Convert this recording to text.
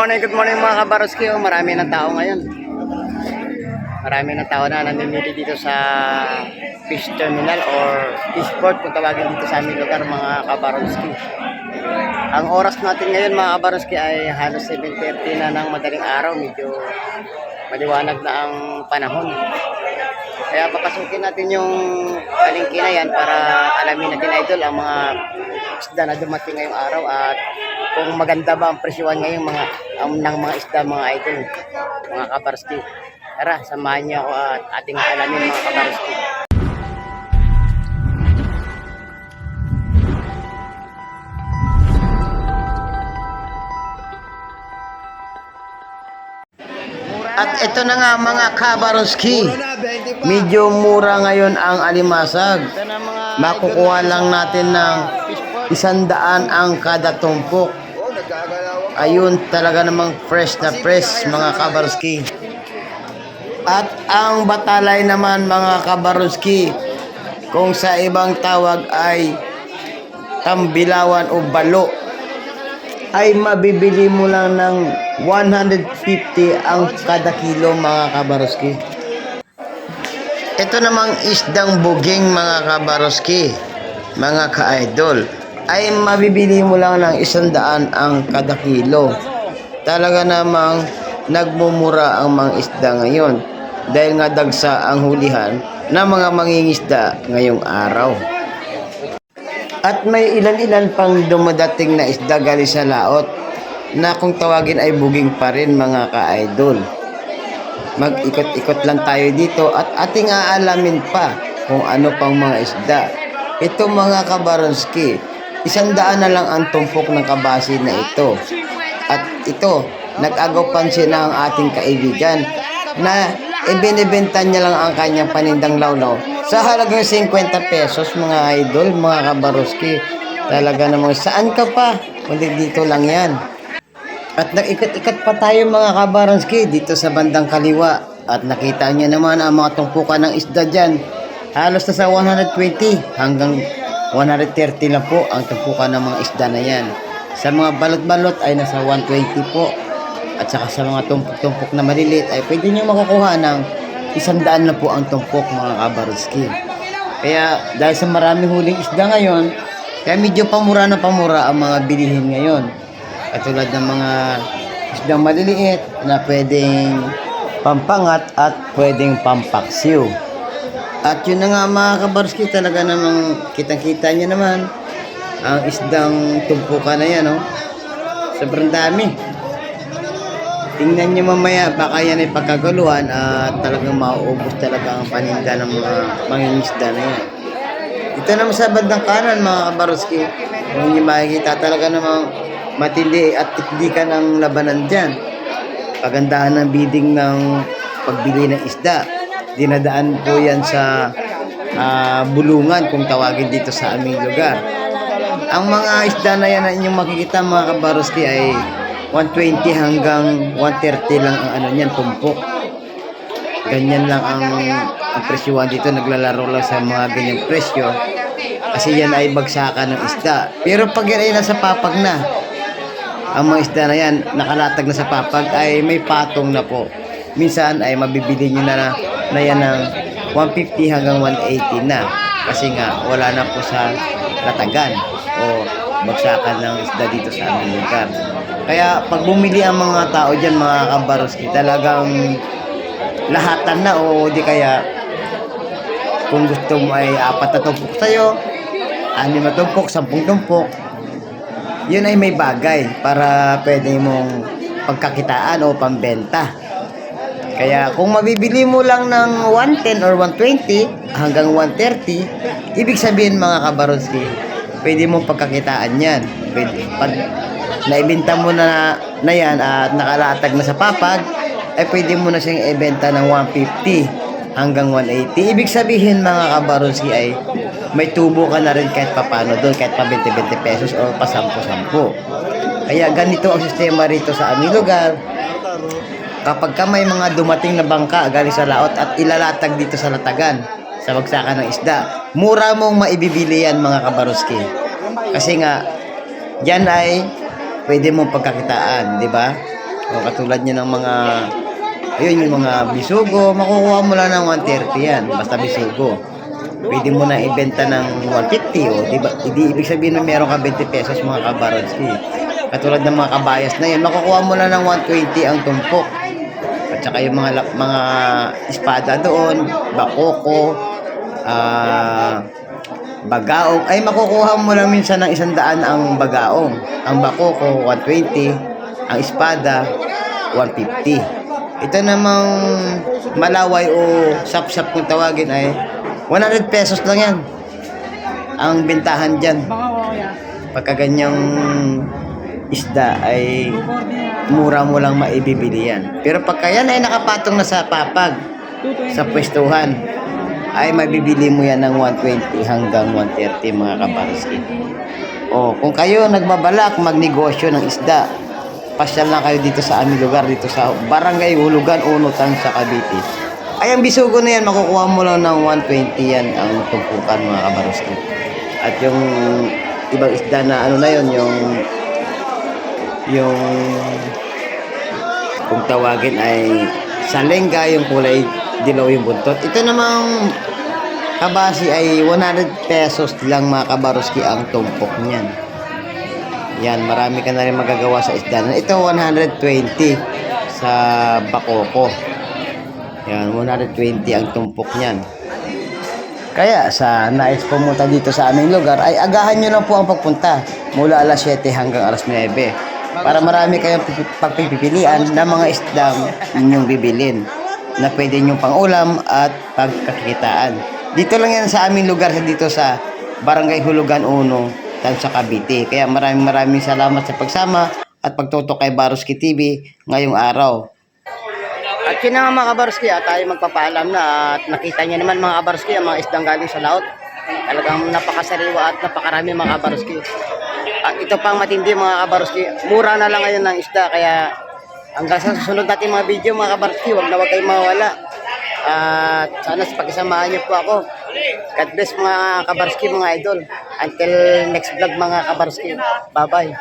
morning, good morning mga kabaroski. Oh, marami ng tao ngayon. Marami ng tao na namimili dito sa fish terminal or fish port kung tawagin dito sa aming lugar mga kabaroski. Ang oras natin ngayon mga kabaroski ay halos 7.30 na ng madaling araw. Medyo maliwanag na ang panahon. Kaya papasukin natin yung palengke na yan para alamin natin idol ang mga isda na dumating ngayong araw at kung maganda ba ang presyuhan ngayong mga um, ng mga isda mga idol, mga kabarski. Tara, samahan niyo ako at ating alamin mga kabarski. At ito na nga mga kabaroski. Medyo mura ngayon ang alimasag. Makukuha lang natin ng isandaan ang kada tumpok. Ayun talaga namang fresh na fresh mga kabaroski. At ang batalay naman mga kabaroski, kung sa ibang tawag ay tambilawan o balo, ay mabibili mo lang ng 150 ang kada kilo mga kabaroski. Ito namang isdang buging mga kabaroski, mga ka-idol, ay mabibili mo lang ng isandaan ang kada kilo. Talaga namang nagmumura ang mga isda ngayon dahil nga dagsa ang hulihan ng mga mangingisda ngayong araw. At may ilan-ilan pang dumadating na isda gali sa laot na kung tawagin ay buging pa rin mga ka-idol. Mag-ikot-ikot lang tayo dito at ating aalamin pa kung ano pang mga isda. Ito mga kabaronski, isang daan na lang ang tumpok ng kabasi na ito. At ito, nag-agaw pansin na ang ating kaibigan na ibinibenta niya lang ang kanyang panindang lawlaw sa halagang 50 pesos mga idol, mga kabaroski. Talaga namang saan ka pa? Kundi dito lang yan. At nag-ikat-ikat pa tayo mga kabaroski dito sa bandang kaliwa. At nakita niya naman ang mga tumpukan ng isda dyan. Halos na sa 120 hanggang 130 lang po ang tumpukan ng mga isda na yan. Sa mga balot-balot ay nasa 120 po. At saka sa mga tumpok-tumpok na maliliit ay pwede nyo makukuha ng isang daan na po ang tumpok mga kabaroski. Kaya dahil sa maraming huling isda ngayon, kaya medyo pamura na pamura ang mga bilihin ngayon. Katulad ng mga isdang maliliit na pwedeng pampangat at pwedeng pampaksiw. At yun na nga mga kabaroski talaga namang kitang-kita nyo naman ang isdang tumpukan na yan, no? Sobrang dami. Tingnan nyo mamaya, baka yan ay pagkaguluhan at talagang mauubos talaga ang paninda ng mga mangingisda na yan. Ito naman sa bandang kanan mga kabaroski, kung hindi makikita talaga namang matindi at tikdikan ang labanan dyan. Pagandahan ng bidding ng pagbili ng isda. Dinadaan po yan sa ah, bulungan kung tawagin dito sa aming lugar. Ang mga isda na yan na inyong makikita mga kabaroski ay 120 hanggang 130 lang ang ano niyan, tumpok. Ganyan lang ang, ang presyuhan dito. Naglalaro lang sa mga ganyang presyo. Kasi yan ay bagsakan ng isda. Pero pag yan ay nasa papag na, ang mga isda na yan, nakalatag na sa papag, ay may patong na po. Minsan ay mabibili nyo na, na, na yan ng 150 hanggang 180 na. Kasi nga, wala na po sa latagan o bagsakan ng isda dito sa aming lugar. Kaya pag bumili ang mga tao dyan, mga kabaroski, talagang lahatan na o di kaya kung gusto mo ay apat na tumpok sa'yo, anim na tumpok, sampung tumpok, yun ay may bagay para pwede mong pagkakitaan o pambenta. Kaya kung mabibili mo lang ng 110 or 120 hanggang 130, ibig sabihin mga kabaronski, pwede mong pagkakitaan yan. Pwede, pag naibenta mo na, na yan at nakalatag na sa papag, ay pwede mo na siyang ibenta ng 150 hanggang 180. Ibig sabihin mga kabaronski ay may tubo ka na rin kahit papano doon, kahit pa 20-20 pesos o pa 10-10. Kaya ganito ang sistema rito sa aming lugar. Kapag ka may mga dumating na bangka galing sa laot at ilalatag dito sa latagan, sa bagsakan ng isda, mura mong maibibili yan mga kabaroski. Kasi nga, yan ay pwede mong pagkakitaan, di ba? O katulad nyo ng mga, ayun, yung mga bisugo, makukuha mo lang ng 130 yan, basta bisugo. Pwede mo na ibenta ng 150 o di ba? Hindi ibig sabihin na meron ka 20 pesos mga kabaranski. Katulad ng mga kabayas na yun, makukuha mo lang ng 120 ang tumpok. At saka yung mga lap- mga espada doon, bakoko, ah bagaong, ay makukuha mo lang minsan ng isang daan ang bagaong. Ang bakoko, 120. Ang espada, 150. Ito namang malaway o sap-sap kung tawagin ay 100 pesos lang yan. Ang bintahan dyan. Pagka ganyang isda ay mura mo lang maibibili yan. Pero pagka yan ay nakapatong na sa papag, sa pwestuhan, ay mabibili mo yan ng 120 hanggang 130 mga kabarski. O kung kayo nagbabalak magnegosyo ng isda, pasyal lang kayo dito sa aming lugar, dito sa Barangay Hulugan, Unutan sa Cavite. Ay, ang bisugo na yan, makukuha mo lang ng 120 yan ang tumpukan mga kabaruski. At yung ibang isda na ano na yun, yung yung kung tawagin ay salenga, yung kulay dilaw yung buntot. Ito namang kabasi ay 100 pesos lang mga kabaruski ang tumpok niyan. Yan, marami ka na rin magagawa sa isda. Ito 120 sa bakoko. Yan, 120 ang tumpok niyan. Kaya sa nais pumunta dito sa aming lugar ay agahan nyo lang po ang pagpunta mula alas 7 hanggang alas 9 para marami kayong pipi- pagpipilian ng mga isdang inyong bibilin na pwede nyong pangulam at pagkakitaan. Dito lang yan sa aming lugar dito sa Barangay Hulugan 1, Tansa Cavite. Kaya maraming maraming salamat sa pagsama at pagtutok kay Baruski TV ngayong araw. At yun nga mga kabarski, at tayo magpapaalam na at nakita niyo naman mga kabarski ang mga isdang galing sa laot. Talagang napakasariwa at napakarami mga kabarski. At ito pang matindi mga kabarski, mura na lang ngayon ng isda kaya hanggang sa susunod natin mga video mga kabarski, huwag na huwag kayong mawala. At sana sa pakisamahan niyo po ako. God bless mga kabarski mga idol. Until next vlog mga kabarski. Bye bye.